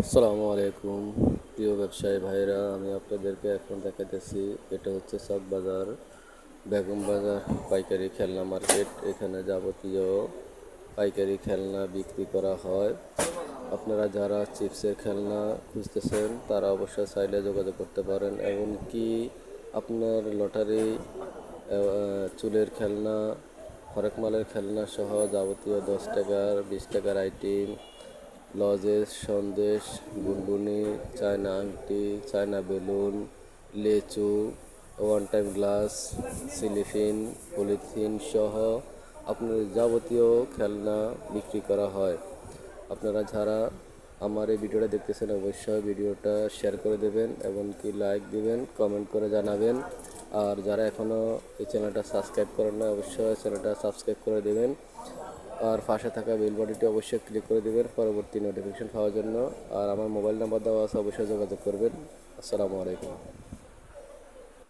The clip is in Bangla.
আসসালামু আলাইকুম। প্রিয় ব্যবসায়ী ভাইরা, আমি আপনাদেরকে এখন দেখাতেছি এটা হচ্ছে চক বাজার, বেগম বাজার পাইকারি খেলনা মার্কেট। এখানে যাবতীয় পাইকারি খেলনা বিক্রি করা হয়। আপনারা যারা চিপসের খেলনা খুঁজতেছেন, তারা অবশ্যই চাইলে যোগাযোগ করতে পারেন। এমনকি আপনার লটারি চুলের খেলনা, হরেক মালের খেলনা সহ যাবতীয় দশ টাকার, বিশ টাকার আইটেম লজেস, সন্দেশ বুনবুনি চায়না আংটি, চায়না বেলুন, লেচু ওয়ান টাইম গ্লাস সিলিফিন পলিথিন সহ আপনার যাবতীয় খেলনা বিক্রি করা হয়। আপনারা যারা আমার এই ভিডিওটা দেখতেছেন অবশ্যই ভিডিওটা শেয়ার করে দেবেন এমনকি লাইক দিবেন কমেন্ট করে জানাবেন। আর যারা এখনও এই চ্যানেলটা সাবস্ক্রাইব করেন না, অবশ্যই চ্যানেলটা সাবস্ক্রাইব করে দেবেন। আর পাশে থাকা বিল বাটনটি অবশ্যই ক্লিক করে দেবেন, পরবর্তী নোটিফিকেশন পাওয়ার জন্য। আর আমার মোবাইল নাম্বার দেওয়া আছে, অবশ্যই যোগাযোগ করবেন। আসসালামু আলাইকুম।